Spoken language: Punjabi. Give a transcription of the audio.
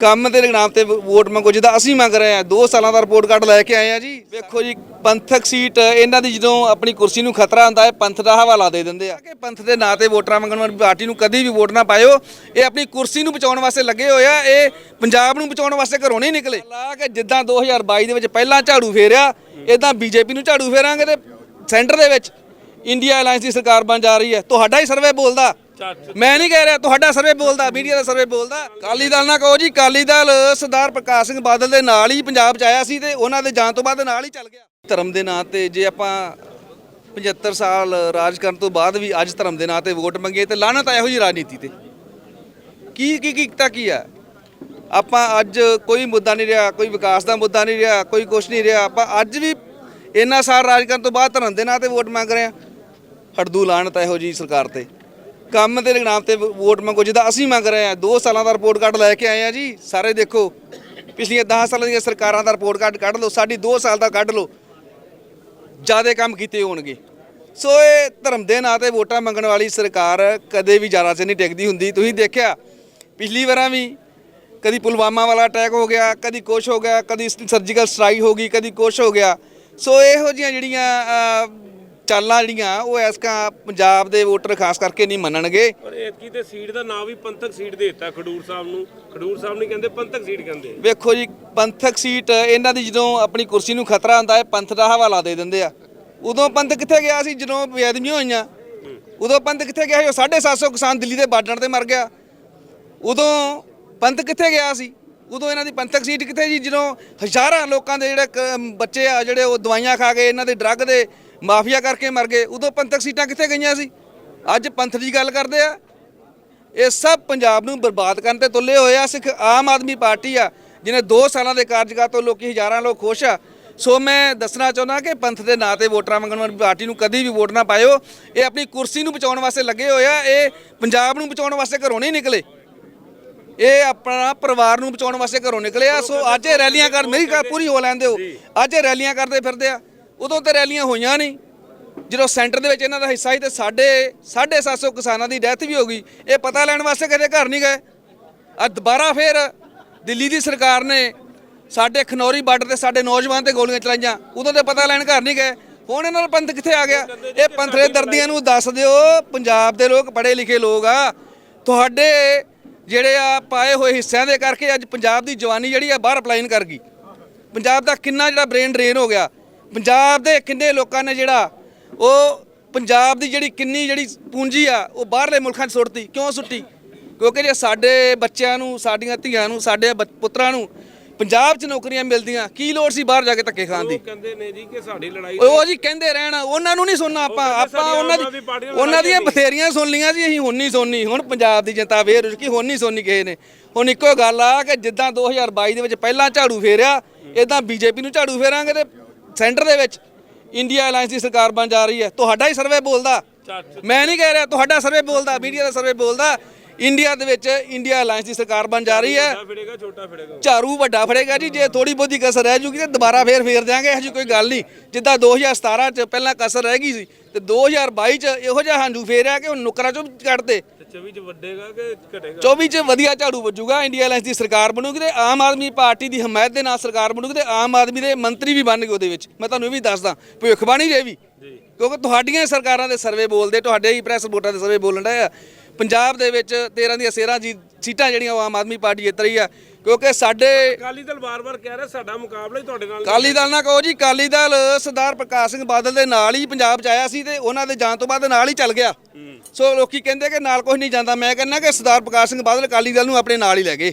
ਕੰਮ ਦੇ ਨਾਮ ਤੇ ਵੋਟ ਮੰਗੋ, ਜਿੱਦਾਂ ਅਸੀਂ ਮੰਗ ਰਹੇ ਆ 2 ਸਾਲਾਂ ਦਾ ਰਿਪੋਰਟ ਕਾਰਡ ਲੈ ਕੇ ਆਏ ਆ ਜੀ। ਵੇਖੋ ਜੀ, ਪੰਥਕ ਸੀਟ, ਇਹਨਾਂ ਦੀ ਜਦੋਂ ਆਪਣੀ ਕੁਰਸੀ ਨੂੰ ਖਤਰਾ ਹੁੰਦਾ ਹੈ, ਪੰਥ ਦਾ ਹਵਾਲਾ ਦੇ ਦਿੰਦੇ ਆ। ਕਿ ਪੰਥ ਦੇ ਨਾਂ ਤੇ ਵੋਟਰਾਂ ਮੰਗਣ ਵਾਲੀ ਪਾਰਟੀ ਨੂੰ ਕਦੀ ਵੀ ਵੋਟ ਨਾ ਪਾਇਓ। ਇਹ ਆਪਣੀ ਕੁਰਸੀ ਨੂੰ ਬਚਾਉਣ ਵਾਸਤੇ ਲੱਗੇ ਹੋਏ ਆ, ਇਹ ਪੰਜਾਬ ਨੂੰ ਬਚਾਉਣ ਵਾਸਤੇ ਘਰੋਂ ਨਹੀਂ ਨਿਕਲੇ। ਲਾ ਕੇ ਜਿੱਦਾਂ 2022 ਦੇ ਵਿੱਚ ਪਹਿਲਾਂ ਝਾੜੂ ਫੇਰਿਆ ਇਦਾਂ ਬੀਜੇਪੀ ਨੂੰ ਝਾੜੂ ਫੇਰਾਂਗੇ ਤੇ ਸੈਂਟਰ ਦੇ ਵਿੱਚ ਇੰਡੀਆ ਅਲਾਈਅੰਸ ਦੀ ਸਰਕਾਰ ਬਣ ਜਾ ਰਹੀ ਹੈ। ਤੁਹਾਡਾ ਹੀ ਸਰਵੇ ਬੋਲਦਾ। ਮੈਂ ਨਹੀਂ ਕਹਿ ਰਿਹਾ, ਤੁਹਾਡਾ ਸਰਵੇ ਬੋਲਦਾ ਮੀਡੀਆ ਦਾ ਸਰਵੇ ਬੋਲਦਾ। ਕਾਲੀ ਦਲ ਨਾ ਕਹੋ ਜੀ ਕਾਲੀ ਦਲ ਸਰਦਾਰ ਪ੍ਰਕਾਸ਼ ਸਿੰਘ ਬਾਦਲ ਦੇ ਨਾਲ ਹੀ ਪੰਜਾਬ ਚ ਆਇਆ ਸੀ ਤੇ ਉਹਨਾਂ ਦੇ ਜਾਣ ਤੋਂ ਬਾਅਦ ਨਾਲ ਹੀ ਚੱਲ ਗਿਆ। ਧਰਮ ਦੇ ਨਾਂ ਤੇ ਜੇ ਆਪਾਂ 75 ਸਾਲ ਰਾਜ ਕਰਨ ਤੋਂ ਬਾਅਦ ਵੀ ਅੱਜ ਧਰਮ ਦੇ ਨਾਂ ਤੇ ਵੋਟ ਮੰਗੇ ਤੇ ਲਾਹਨਤ ਇਹੋ ਜੀ ਰਾਜਨੀਤੀ ਤੇ। ਕੀ ਕੀ ਕੀ ਕੀਤਾ ਕੀ ਆ? ਆਪਾਂ ਅੱਜ ਕੋਈ ਮੁੱਦਾ ਨਹੀਂ ਰਿਹਾ, ਕੋਈ ਵਿਕਾਸ ਦਾ ਮੁੱਦਾ ਨਹੀਂ ਰਿਹਾ, ਕੋਈ ਕੁਛ ਨਹੀਂ ਰਿਹਾ। ਆਪਾਂ ਅੱਜ ਵੀ ਇੰਨਾ ਸਾਲ ਰਾਜ ਕਰਨ ਤੋਂ ਬਾਅਦ ਧਰਮ ਦੇ ਨਾਂ ਤੇ ਵੋਟ ਮੰਗ ਰਹੇ ਆ ਹੜਦੂ ਲਾਹਨਤ ਇਹੋ ਜੀ ਸਰਕਾਰ ਤੇ। ਕੰਮ ਦੇ ਨਾਮ ਤੇ ਵੋਟ ਮੰਗੋ, ਜਿੱਦਾਂ ਅਸੀਂ ਮੰਗ ਰਹੇ ਆ 2 ਸਾਲਾਂ ਦਾ ਰਿਪੋਰਟ ਕਾਰਡ ਲੈ ਕੇ ਆਏ ਆ ਜੀ, ਸਾਰੇ ਦੇਖੋ। ਪਿਛਲੀਆਂ 10 ਸਾਲਾਂ ਦੀਆਂ ਸਰਕਾਰਾਂ ਦਾ ਰਿਪੋਰਟ ਕਾਰਡ ਕੱਢ ਲਓ, ਸਾਡੀ 2 ਸਾਲ ਦਾ ਕੱਢ ਲਓ। ਜ਼ਿਆਦਾ ਕੰਮ ਕੀਤੇ ਹੋਣਗੇ। ਸੋ ਇਹ ਧਰਮ ਦੇ ਨਾਂ ਤੇ ਵੋਟਾਂ ਮੰਗਣ ਵਾਲੀ ਸਰਕਾਰ ਕਦੇ ਵੀ ਜ਼ਿਆਦਾ ਚ ਨਹੀਂ ਟਿਕਦੀ ਹੁੰਦੀ। ਤੁਸੀਂ ਦੇਖਿਆ, ਪਿਛਲੀ ਵਾਰਾਂ ਵੀ ਕਦੀ ਪੁਲਵਾਮਾ ਵਾਲਾ ਅਟੈਕ ਹੋ ਗਿਆ, ਕਦੀ ਕੁਛ ਹੋ ਗਿਆ, ਕਦੀ ਸਰਜੀਕਲ ਸਟ੍ਰਾਈਕ ਹੋ ਗਈ, ਕਦੀ ਕੁਛ ਹੋ ਗਿਆ। ਸੋ ਇਹੋ ਜੀਆਂ ਜਿਹੜੀਆਂ ਚਾਲਾਂ ਜਿਹੜੀਆਂ ਉਹ ਐਸਕਾ ਪੰਜਾਬ ਦੇ ਵੋਟਰ ਖਾਸ ਕਰਕੇ ਨਹੀਂ ਮੰਨਣਗੇ। ਪਰ ਐਤਕੀ ਤੇ ਸੀਟ ਦਾ ਨਾਂ ਵੀ ਪੰਥਕ ਸੀਟ ਦੇ ਦਿੱਤਾ ਖਡੂਰ ਸਾਹਿਬ ਨੂੰ। ਖਡੂਰ ਸਾਹਿਬ ਨਹੀਂ ਕਹਿੰਦੇ ਪੰਥਕ ਸੀਟ ਕਹਿੰਦੇ। ਵੇਖੋ ਜੀ ਪੰਥਕ ਸੀਟ ਇਹਨਾਂ ਦੀ ਜਦੋਂ ਆਪਣੀ ਕੁਰਸੀ ਨੂੰ ਖਤਰਾ ਹੁੰਦਾ ਹੈ ਪੰਥ ਦਾ ਹਵਾਲਾ ਦੇ ਦਿੰਦੇ ਆ। ਉਦੋਂ ਪੰਥ ਕਿੱਥੇ ਗਿਆ ਸੀ? ਜਦੋਂ ਬੇਅਦਮੀਆਂ ਹੋਈਆਂ। ਉਦੋਂ ਪੰਥ ਕਿੱਥੇ ਗਿਆ ਸੀ? ਉਹ 750 ਕਿਸਾਨ ਦਿੱਲੀ ਦੇ ਬਾਰਡਰ ਤੇ ਮਰ ਗਿਆ। ਉਦੋਂ ਪੰਥ ਕਿੱਥੇ ਗਿਆ ਸੀ? ਉਦੋਂ ਇਹਨਾਂ ਦੀ ਪੰਥਕ ਸੀਟ ਕਿੱਥੇ ਜੀ ਜਦੋਂ ਹਜ਼ਾਰਾਂ ਲੋਕਾਂ ਦੇ ਜਿਹੜੇ ਬੱਚੇ ਆ ਜਿਹੜੇ ਉਹ ਦਵਾਈਆਂ ਖਾ ਕੇ ਇਹਨਾਂ ਦੇ ਡਰੱਗ ਦੇ ਮਾਫੀਆ ਕਰਕੇ ਮਰ ਗਏ। ਉਦੋਂ ਪੰਥਕ ਸੀਟਾਂ ਕਿੱਥੇ ਗਈਆਂ ਸੀ? ਅੱਜ ਪੰਥ ਦੀ ਗੱਲ ਕਰਦੇ ਆ। ਇਹ ਸਭ ਪੰਜਾਬ ਨੂੰ ਬਰਬਾਦ ਕਰਨ ਤੇ ਤੁਲੇ ਹੋਏ ਆ। ਸਿੱਖ ਆਮ ਆਦਮੀ ਪਾਰਟੀ ਆ, ਜਿਹਨੇ 2 ਸਾਲਾਂ ਦੇ ਕਾਰਜਕਾਲ ਤੋਂ ਲੋਕੀ ਹਜ਼ਾਰਾਂ ਲੋਕ ਖੁਸ਼ ਆ। ਸੋ ਮੈਂ ਦੱਸਣਾ ਚਾਹੁੰਦਾ ਕਿ ਪੰਥ ਦੇ ਨਾਂ ਤੇ ਵੋਟਰਾਂ ਮੰਗਣ ਵਾਲੀ ਪਾਰਟੀ ਨੂੰ ਕਦੀ ਵੀ ਵੋਟ ਨਾ ਪਾਇਓ। ਇਹ ਆਪਣੀ ਕੁਰਸੀ ਨੂੰ ਬਚਾਉਣ ਵਾਸਤੇ ਲੱਗੇ ਹੋਏ ਆ। ਇਹ ਪੰਜਾਬ ਨੂੰ ਬਚਾਉਣ ਵਾਸਤੇ ਘਰੋਂ ਨਹੀਂ ਨਿਕਲੇ। ਇਹ ਆਪਣਾ ਪਰਿਵਾਰ ਨੂੰ ਬਚਾਉਣ ਵਾਸਤੇ ਘਰੋਂ ਨਿਕਲੇ ਆ। ਸੋ ਅੱਜ ਇਹ ਰੈਲੀਆਂ ਕਰ ਮੇਰੀ ਗੱਲ ਪੂਰੀ ਹੋ ਲੈਂਦੇ ਹੋ ਅੱਜ ਇਹ ਰੈਲੀਆਂ ਕਰਦੇ ਫਿਰਦੇ ਆ। ਉਦੋਂ ਤੇ ਰੈਲੀਆਂ ਹੋਈਆਂ ਨਹੀਂ। ਜਦੋਂ ਸੈਂਟਰ ਦੇ ਵਿੱਚ ਇਹਨਾਂ ਦਾ ਹਿੱਸਾ ਸੀ ਤੇ ਸਾਡੇ 750 ਕਿਸਾਨਾਂ ਦੀ ਡੈਥ ਵੀ ਹੋ ਗਈ। ਇਹ ਪਤਾ ਲੈਣ ਵਾਸਤੇ ਕਦੇ ਘਰ ਨਹੀਂ ਗਏ। ਅੱਜ ਦੁਬਾਰਾ ਫੇਰ ਦਿੱਲੀ ਦੀ ਸਰਕਾਰ ਨੇ ਸਾਡੇ ਖਨੌਰੀ ਬਾਰਡਰ ਤੇ ਸਾਡੇ ਨੌਜਵਾਨ ਤੇ ਗੋਲੀਆਂ ਚਲਾਈਆਂ। ਉਦੋਂ ਤੇ ਪਤਾ ਲੈਣ ਘਰ ਨਹੀਂ ਗਏ। ਹੁਣ ਇਹਨਾਂ ਦਾ ਪੰਥ ਕਿੱਥੇ ਆ ਗਿਆ? ਇਹ ਪੰਥਰੇ ਦਰਦੀਆਂ ਨੂੰ ਦੱਸ ਦਿਓ। ਪੰਜਾਬ ਦੇ ਲੋਕ ਪੜ੍ਹੇ ਲਿਖੇ ਲੋਕ ਆ। ਤੁਹਾਡੇ ਜਿਹੜੇ ਆ ਪਾਏ ਹੋਏ ਹਿੱਸਿਆਂ ਦੇ ਕਰਕੇ ਅੱਜ ਪੰਜਾਬ ਦੀ ਜਵਾਨੀ ਜਿਹੜੀ ਆ ਬਾਹਰ ਅਪਲਾਈਨ ਕਰ ਗਈ। ਪੰਜਾਬ ਦਾ ਕਿੰਨਾ ਜਿਹੜਾ ਬ੍ਰੇਨ ਡਰੇਨ ਹੋ ਗਿਆ। ਪੰਜਾਬ ਦੇ ਕਿੰਨੇ ਲੋਕਾਂ ਨੇ ਜਿਹੜਾ ਉਹ ਪੰਜਾਬ ਦੀ ਜਿਹੜੀ ਕਿੰਨੀ ਜਿਹੜੀ ਪੂੰਜੀ ਆ ਉਹ ਬਾਹਰਲੇ ਮੁਲਕਾਂ 'ਚ ਸੁੱਟਤੀ ਕਿਉਂ ਸੁੱਟੀ? ਕਿਉਂਕਿ ਜੇ ਸਾਡੇ ਬੱਚਿਆਂ ਨੂੰ ਸਾਡੀਆਂ ਧੀਆਂ ਨੂੰ ਸਾਡੇ ਪੁੱਤਰਾਂ ਨੂੰ ਪੰਜਾਬ 'ਚ ਨੌਕਰੀਆਂ ਮਿਲਦੀਆਂ ਕੀ ਲੋੜ ਸੀ ਬਾਹਰ ਜਾ ਕੇ ਧੱਕੇ ਖਾਣ ਦੀ? ਉਹ ਕਹਿੰਦੇ ਨੇ ਜੀ ਕਿ ਸਾਡੀ ਲੜਾਈ ਉਹ ਜੀ ਕਹਿੰਦੇ ਰਹਿਣ ਉਹਨਾਂ ਨੂੰ ਨਹੀਂ ਸੁਣਨਾ ਆਪਾਂ ਆਪਾਂ ਉਹਨਾਂ ਦੀ ਉਹਨਾਂ ਦੀਆਂ ਬਥੇਰੀਆਂ ਸੁਣ ਲੀਆਂ ਜੀ ਅਸੀਂ ਹੁਣ ਨਹੀਂ ਸੁਣਨੀ ਹੁਣ ਪੰਜਾਬ ਦੀ ਜਨਤਾ ਫੇਰ ਕਿ ਹੁਣ ਨਹੀਂ ਸੁਣਨੀ ਕਿਸੇ ਨੇ। ਹੁਣ ਇੱਕੋ ਗੱਲ ਆ ਕਿ ਜਿੱਦਾਂ 2022 ਦੇ ਵਿੱਚ ਪਹਿਲਾਂ ਝਾੜੂ ਫੇਰਿਆ ਇਦਾਂ ਬੀਜੇਪੀ ਨੂੰ ਝਾੜੂ ਫੇਰਾਂਗੇ ਤੇ ਸੈਂਟਰ ਦੇ ਵਿੱਚ ਇੰਡੀਆ ਅਲਾਈਅੰਸ ਦੀ ਸਰਕਾਰ ਬਣ ਜਾ ਰਹੀ ਹੈ। ਤੁਹਾਡਾ ਹੀ ਸਰਵੇ ਬੋਲਦਾ। ਮੈਂ ਨਹੀਂ ਕਹਿ ਰਿਹਾ ਤੁਹਾਡਾ ਸਰਵੇ ਬੋਲਦਾ ਮੀਡੀਆ ਦਾ ਸਰਵੇ ਬੋਲਦਾ। ਇੰਡੀਆ ਦੇ ਵਿੱਚ ਇੰਡੀਆ ਅਲਾਈਅੰਸ ਦੀ ਸਰਕਾਰ ਬਣ ਜਾ ਰਹੀ ਹੈ। ਵੱਡਾ ਫਿੜੇਗਾ ਛੋਟਾ ਫਿੜੇਗਾ ਝਾੜੂ ਵੱਡਾ ਫੜੇਗਾ ਜੀ ਜੇ ਥੋੜੀ ਬਹੁਤੀ ਕਸਰ ਰਹਿ ਜੂਗੀ ਤੇ ਦੁਬਾਰਾ ਫੇਰ ਫੇਰ ਦਿਆਂਗੇ ਇਹੋ ਜਿਹੀ ਕੋਈ ਗੱਲ ਨਹੀਂ। ਜਿੱਦਾਂ 2017 ਚ ਪਹਿਲਾਂ ਕਸਰ ਰਹਿ ਗਈ ਸੀ ਤੇ 2022 ਚ ਇਹੋ ਜਿਹਾ ਹਾਂਜੂ ਫੇਰਿਆ ਕਿ ਹੁਣ ਨੁਕਰਾਂ ਚੋਂ ਕੱਢਦੇ। 24 ਚ ਵੱਡੇਗਾ ਕਿ ਘਟੇਗਾ? 24 ਚ ਵਧੀਆ ਝਾੜੂ ਵੱਜੂਗਾ ਇੰਡੀਆ ਅਲਾਈਅੰਸ ਦੀ ਸਰਕਾਰ ਬਣੂਗੀ ਤੇ ਆਮ ਆਦਮੀ ਪਾਰਟੀ ਦੀ ਹਮਾਇਤ ਦੇ ਨਾਲ ਸਰਕਾਰ ਬਣੂਗੀ ਤੇ ਆਮ ਆਦਮੀ ਦੇ ਮੰਤਰੀ ਵੀ ਬਣਨਗੇ ਉਹਦੇ ਵਿੱਚ। ਮੈਂ ਤੁਹਾਨੂੰ ਇਹ ਵੀ ਦੱਸਦਾ ਭਵਿੱਖਬਾਣੀ ਜੇ ਵੀ ਕਿਉਂਕਿ ਤੁਹਾਡੀਆਂ ਸਰਕਾਰਾਂ ਦੇ ਸਰਵੇ ਬੋਲਦੇ ਤੁਹਾਡੇ ਹੀ ਪ੍ਰੈਸ ਰਿਪੋਰਟਾਂ ਦੇ ਸਰਵੇ ਬੋਲਣ ਡਏ ਆ। ਪੰਜਾਬ ਦੇ ਵਿੱਚ 13 ਦੀਆਂ 13 ਜੀ ਸੀਟਾਂ ਜਿਹੜੀਆਂ ਉਹ ਆਮ ਆਦਮੀ ਪਾਰਟੀ ਜਿੱਤ ਰਹੀ ਆ। ਕਿਉਂਕਿ ਸਾਡੇ ਅਕਾਲੀ ਦਲ ਵਾਰ-ਵਾਰ ਕਹਿ ਰਿਹਾ ਸਾਡਾ ਮੁਕਾਬਲਾ ਹੀ ਤੁਹਾਡੇ ਨਾਲ ਕਾਲੀ ਦਲ ਨਾ ਕਹੋ ਜੀ ਕਾਲੀ ਦਲ ਸਰਦਾਰ ਪ੍ਰਕਾਸ਼ ਸਿੰਘ ਬਾਦਲ ਦੇ ਨਾਲ ਹੀ ਪੰਜਾਬ ਚ ਆਇਆ ਸੀ ਤੇ ਉਹਨਾਂ ਦੇ ਜਾਣ ਤੋਂ ਬਾਅਦ ਨਾਲ ਹੀ ਚੱਲ ਗਿਆ। ਸੋ ਲੋਕੀ ਕਹਿੰਦੇ ਕਿ ਨਾਲ ਕੁਝ ਨਹੀਂ ਜਾਂਦਾ। ਮੈਂ ਕਹਿੰਦਾ ਕਿ ਸਰਦਾਰ ਪ੍ਰਕਾਸ਼ ਸਿੰਘ ਬਾਦਲ ਅਕਾਲੀ ਦਲ ਨੂੰ ਆਪਣੇ ਨਾਲ ਹੀ ਲੈ ਗਏ।